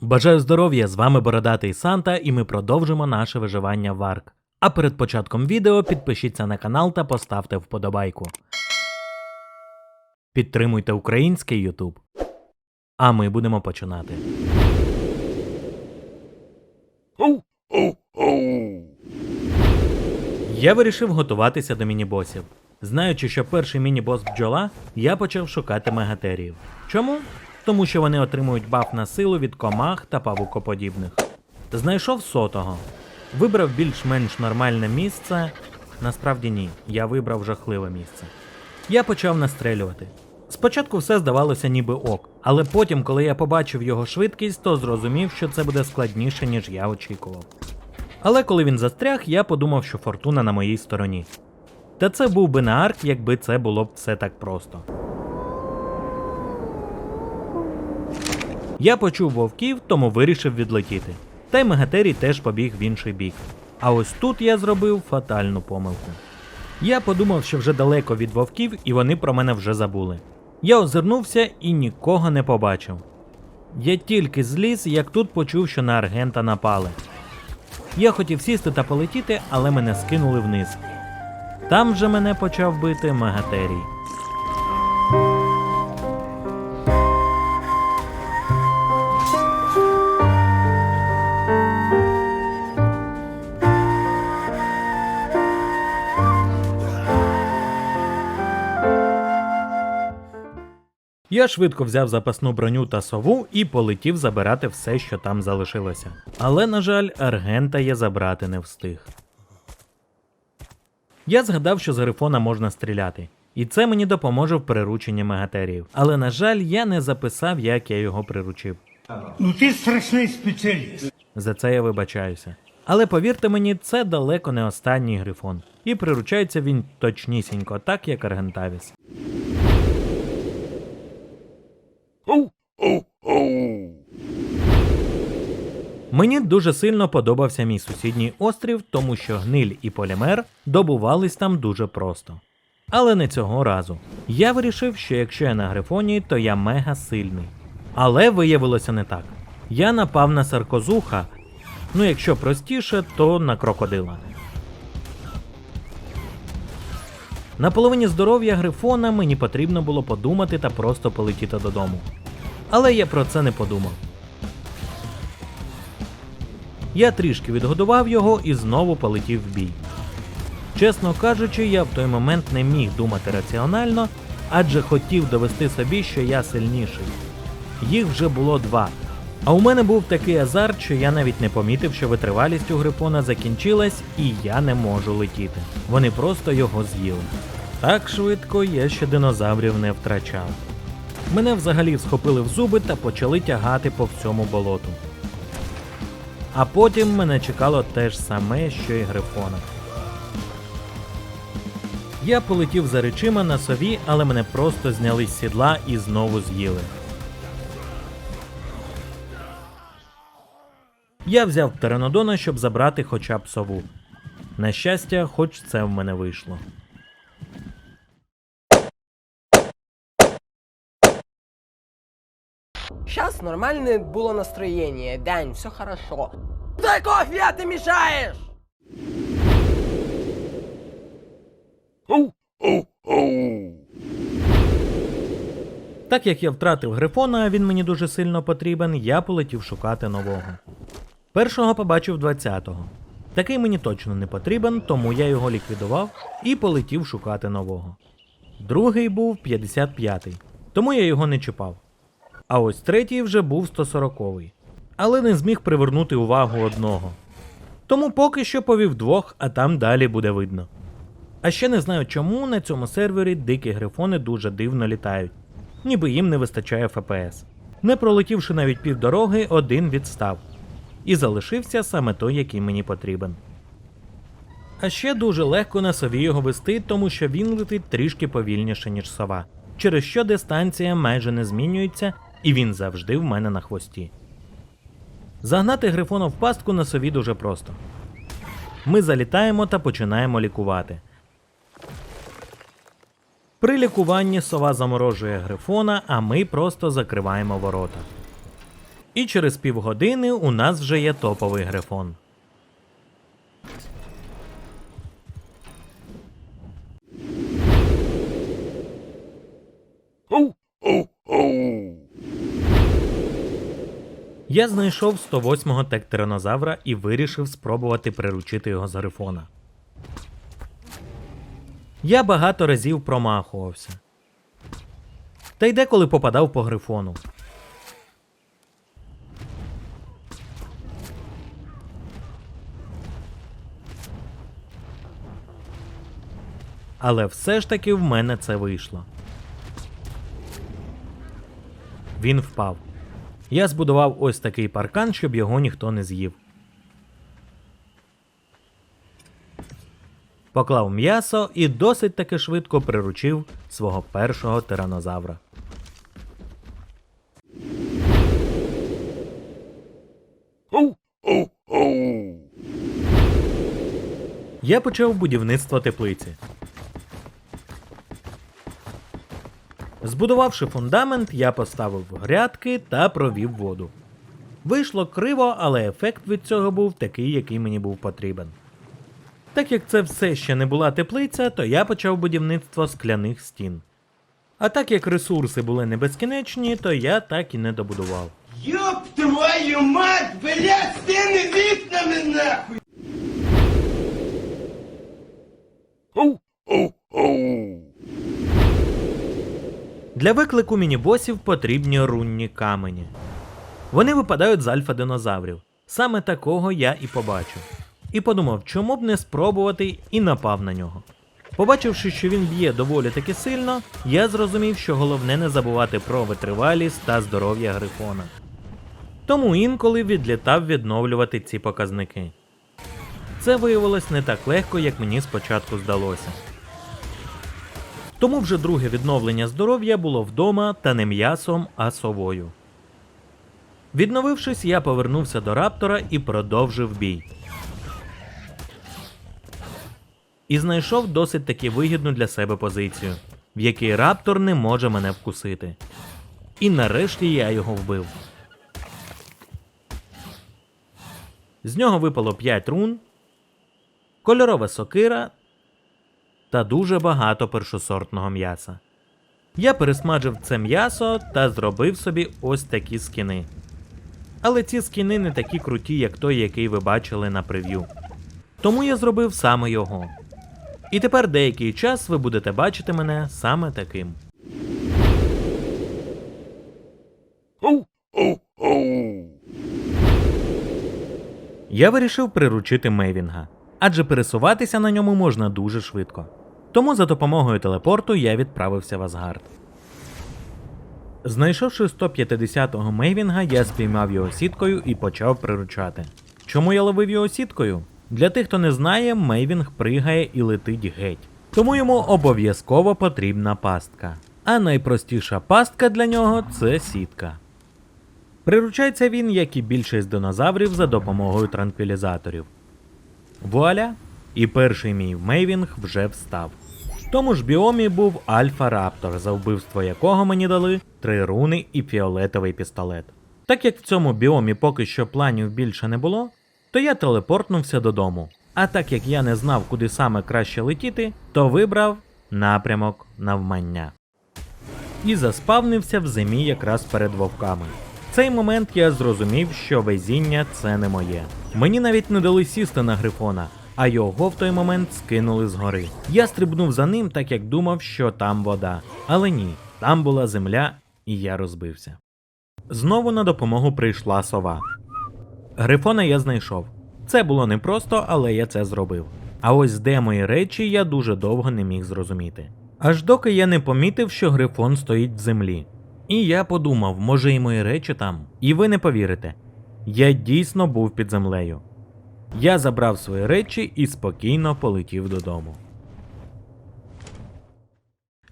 Бажаю здоров'я! З вами Бородатий Санта, і ми продовжимо наше виживання в Арк. А перед початком відео підпишіться на канал та поставте вподобайку. Підтримуйте український YouTube. А ми будемо починати. Я вирішив готуватися до мінібосів. Знаючи, що перший мінібос бджола, я почав шукати мегатеріїв. Чому? Тому що вони отримують баф на силу від комах та павукоподібних. Знайшов сотого. Вибрав більш-менш нормальне місце. Насправді ні, я вибрав жахливе місце. Я почав настрелювати. Спочатку все здавалося ніби ок, але потім, коли я побачив його швидкість, то зрозумів, що це буде складніше, ніж я очікував. Але коли він застряг, я подумав, що фортуна на моїй стороні. Та це був би не арк, якби це було б все так просто. Я почув вовків, тому вирішив відлетіти. Та й Мегатерій теж побіг в інший бік. А ось тут я зробив фатальну помилку. Я подумав, що вже далеко від вовків, і вони про мене вже забули. Я озирнувся і нікого не побачив. Я тільки зліз, як тут почув, що на аргента напали. Я хотів сісти та полетіти, але мене скинули вниз. Там же мене почав бити Мегатерій. Я швидко взяв запасну броню та сову і полетів забирати все, що там залишилося. Але, на жаль, аргента я забрати не встиг. Я згадав, що з грифона можна стріляти, і це мені допоможе в прирученні мегатеріїв. Але, на жаль, я не записав, як я його приручив. Ну ти страшний спеціаліст. За це я вибачаюся. Але повірте мені, це далеко не останній грифон, і приручається він точнісінько, так як Аргентавіс. Мені дуже сильно подобався мій сусідній острів, тому що гниль і полімер добувались там дуже просто. Але не цього разу. Я вирішив, що якщо я на грифоні, то я мега сильний. Але виявилося не так. Я напав на саркозуха, ну якщо простіше, то на крокодила. На половині здоров'я грифона мені потрібно було подумати та просто полетіти додому. Але я про це не подумав. Я трішки відгодував його і знову полетів в бій. Чесно кажучи, я в той момент не міг думати раціонально, адже хотів довести собі, що я сильніший. Їх вже було два. А у мене був такий азарт, що я навіть не помітив, що витривалість у грифона закінчилась, і я не можу летіти. Вони просто його з'їли. Так швидко я ще динозаврів не втрачав. Мене взагалі схопили в зуби та почали тягати по всьому болоту. А потім мене чекало те ж саме, що і грифона. Я полетів за речима на сові, але мене просто зняли з сідла і знову з'їли. Я взяв птеранодона, щоб забрати хоча б сову. На щастя, хоч це в мене вийшло. Сейчас нормальное было настроение. Дань, все хорошо. Дай кофе, а ты мешаешь! Так як я втратив грифона, а він мені дуже сильно потрібен, я полетів шукати нового. Першого побачив 20-го. Такий мені точно не потрібен, тому я його ліквідував і полетів шукати нового. Другий був 55-й, тому я його не чіпав. А ось третій вже був 140-й, але не зміг привернути увагу одного. Тому поки що повів двох, а там далі буде видно. А ще не знаю чому на цьому сервері дикі грифони дуже дивно літають, ніби їм не вистачає ФПС. Не пролетівши навіть півдороги, один відстав. І залишився саме той, який мені потрібен. А ще дуже легко на сові його вести, тому що він летить трішки повільніше, ніж сова, через що дистанція майже не змінюється, і він завжди в мене на хвості. Загнати грифона в пастку на сові дуже просто. Ми залітаємо та починаємо лікувати. При лікуванні сова заморожує грифона, а ми просто закриваємо ворота. І через півгодини у нас вже є топовий грифон. Я знайшов 108-го тектеронозавра і вирішив спробувати приручити його з грифона. Я багато разів промахувався. Та й деколи попадав по грифону. Але все ж таки в мене це вийшло. Він впав. Я збудував ось такий паркан, щоб його ніхто не з'їв. Поклав м'ясо і досить таки швидко приручив свого першого тиранозавра. Я почав будівництво теплиці. Збудувавши фундамент, я поставив грядки та провів воду. Вийшло криво, але ефект від цього був такий, який мені був потрібен. Так як це все ще не була теплиця, то я почав будівництво скляних стін. А так як ресурси були не безкінечні, то я так і не добудував. Ёб твою мать, блядь, стены вікнами нахуй! Для виклику мінібосів потрібні рунні камені. Вони випадають з альфа динозаврів. Саме такого я і побачив. І подумав, чому б не спробувати і напав на нього. Побачивши, що він б'є доволі таки сильно, я зрозумів, що головне не забувати про витривалість та здоров'я грифона. Тому інколи відлітав відновлювати ці показники. Це виявилось не так легко, як мені спочатку здалося. Тому вже друге відновлення здоров'я було вдома та не м'ясом, а совою. Відновившись, я повернувся до раптора і продовжив бій. І знайшов досить таки вигідну для себе позицію, в якій раптор не може мене вкусити. І нарешті я його вбив. З нього випало 5 рун, кольорова сокира та дуже багато першосортного м'яса. Я пересмажив це м'ясо та зробив собі ось такі скіни. Але ці скіни не такі круті, як той, який ви бачили на прев'ю. Тому я зробив саме його. І тепер деякий час ви будете бачити мене саме таким. Я вирішив приручити Мейвінга, адже пересуватися на ньому можна дуже швидко. Тому за допомогою телепорту я відправився в Асгард. Знайшовши 150-го Мейвінга, я спіймав його сіткою і почав приручати. Чому я ловив його сіткою? Для тих, хто не знає, Мейвінг пригає і летить геть. Тому йому обов'язково потрібна пастка. А найпростіша пастка для нього це сітка. Приручається він, як і більшість динозаврів, за допомогою транквілізаторів. Вуаля! І перший мій Мейвінг вже встав. В тому ж біомі був Альфа Раптор, за вбивство якого мені дали три руни і фіолетовий пістолет. Так як в цьому біомі поки що планів більше не було, то я телепортнувся додому. А так як я не знав, куди саме краще летіти, то вибрав напрямок навмання. І заспавнився в зимі якраз перед вовками. Цей момент я зрозумів, що везіння це не моє. Мені навіть не дали сісти на грифона, а його в той момент скинули згори. Я стрибнув за ним, так як думав, що там вода. Але ні, там була земля, і я розбився. Знову на допомогу прийшла сова. Грифона я знайшов. Це було непросто, але я це зробив. А ось де мої речі я дуже довго не міг зрозуміти. Аж доки я не помітив, що грифон стоїть в землі. І я подумав, може і мої речі там. І ви не повірите. Я дійсно був під землею. Я забрав свої речі і спокійно полетів додому.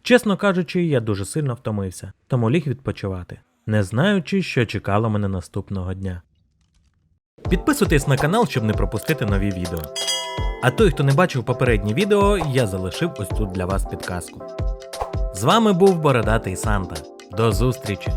Чесно кажучи, я дуже сильно втомився, тому ліг відпочивати, не знаючи, що чекало мене наступного дня. Підписуйтесь на канал, щоб не пропустити нові відео. А той, хто не бачив попередні відео, я залишив ось тут для вас підказку. З вами був Бородатий Санта. До зустрічі!